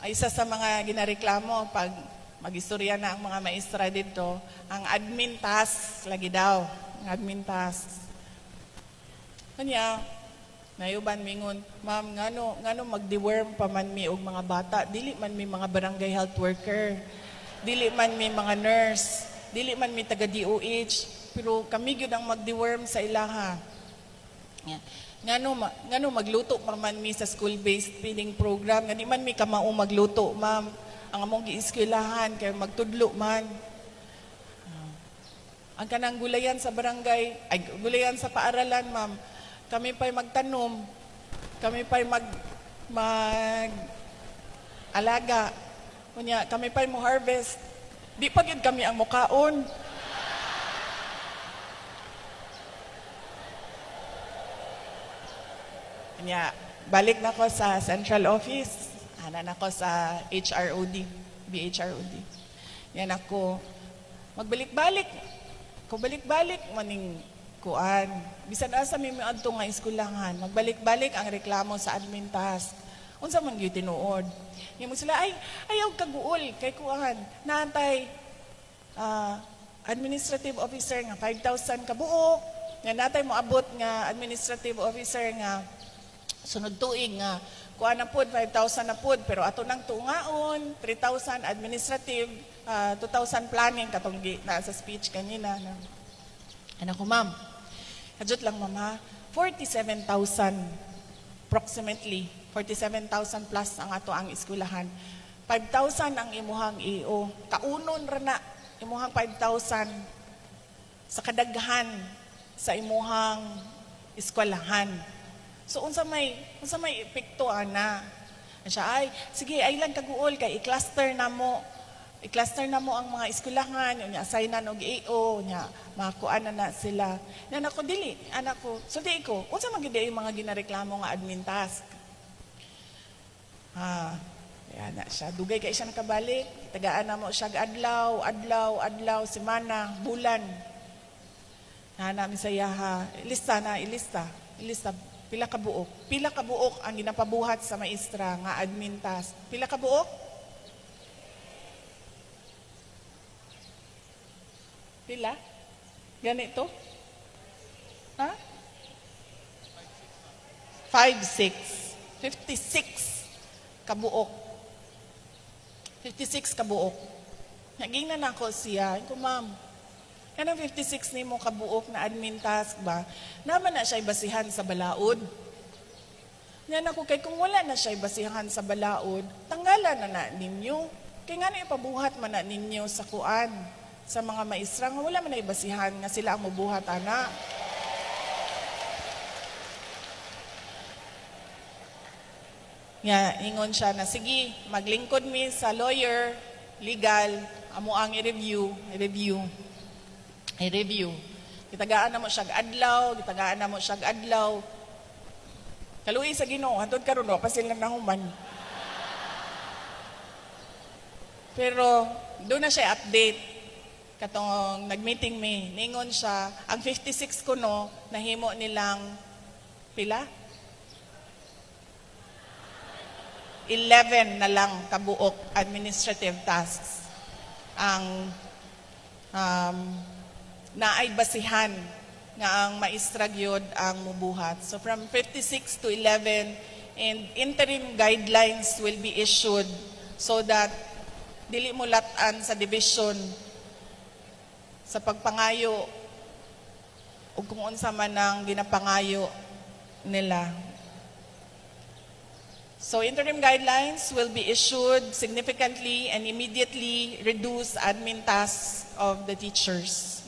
ay isa sa mga ginareklamo pag magistorya na ang mga maestra dito, ang admin task lagi daw, ang admin task. Kanya, nayuban mingon, ma'am, ngano ngano magdeworm pa man mi og mga bata, dili man mi mga barangay health worker, dili man mi mga nurse, dili man mi taga DOH, pero kami gyud ang magdeworm sa ilaha. Ngano ma, ngano magluto pa man mi sa school-based feeding program, ngani man mi kamao magluto, ma'am. Ang among giiskwilahan kay magtudlo man. Ang kanang gulayan sa barangay, ay gulayan sa paaralan, ma'am. Kami pa'y magtanom. Kami pa'y mag mag alaga. Kunya, kami pa'y mo harvest. Di pa kami ang mukaon. Kanya, balik na ko sa central office. Ana na ko sa HROD, BHROD. Yan ako, magbalik-balik. Kung balik-balik, maning kuan. Bisan asa may adto nga eskwelahan, magbalik-balik ang reklamo sa admin task. Unsa man gyud tinuod. Nga mo sila ay ayaw kaguol kay kuan. Naantay ah, administrative officer nga 5,000 ka buok. Nga natay mo abot nga administrative officer nga sunod tuig nga kuha na pod 5,000 na pod pero ato nang tungaon 3,000 administrative ah, 2,000 planning katong na sa speech kanina na ano ko ma'am? Kadjot lang ma'am ha 47,000 approximately 47,000 plus ang ato ang eskwelahan. 5,000 ang imuhang EO kaunon ra na imuhang 5,000 sa kadaghan sa imuhang eskwelahan So unsa may unsa may epekto ana? Siya ay sige ay lang kaguol kay i-cluster na mo. I-cluster na mo ang mga eskwelahan, unya assignan og AO, unya makuan na, na sila. Nan ako dili, anak ko. So di ko, unsa man yung mga ginareklamo nga admin task? Ha, yan na siya. Dugay kay siya nakabalik. Tagaan na mo siya adlaw, adlaw, adlaw, semana, bulan. Na namin sa yaha. Ilista na, ilista. Ilista. Pila ka buok. Pila ka buok ang ginapabuhat sa maestra nga admin task. Pila ka buok? Pila? Ganito? Ha? 5, 6. 56 kabuok. 56 kabuok. Naging na nako siya. Ko, ma'am, kanang 56 ni mo kabuok na admin task ba, naman na siya basihan sa balaod. Yan ako, kay kung wala na siya basihan sa balaod, tanggalan na na ninyo. Kay nga na ipabuhat man na ninyo sa kuan, sa mga maestra, nga wala man na ibasihan nga sila ang mabuhat, ana. Nga, ingon siya na, sige, maglingkod mi sa lawyer, legal, amo ang i-review, i-review, i-review. Gitagaan na mo adlaw, gitagaan na mo adlaw. Kaluwi sa Ginoo, hantod karon wa pa sila nahuman. Pero doon na siya update katong nag-meeting me, ningon siya, ang 56 ko no, nahimo nilang pila? 11 na lang kabuok administrative tasks ang um, naay basihan nga ang maestra gyud ang mubuhat. So from 56 to 11 and interim guidelines will be issued so that dili mo latan sa division sa pagpangayo o kung unsa man ang ginapangayo nila. So interim guidelines will be issued significantly and immediately reduce admin tasks of the teachers.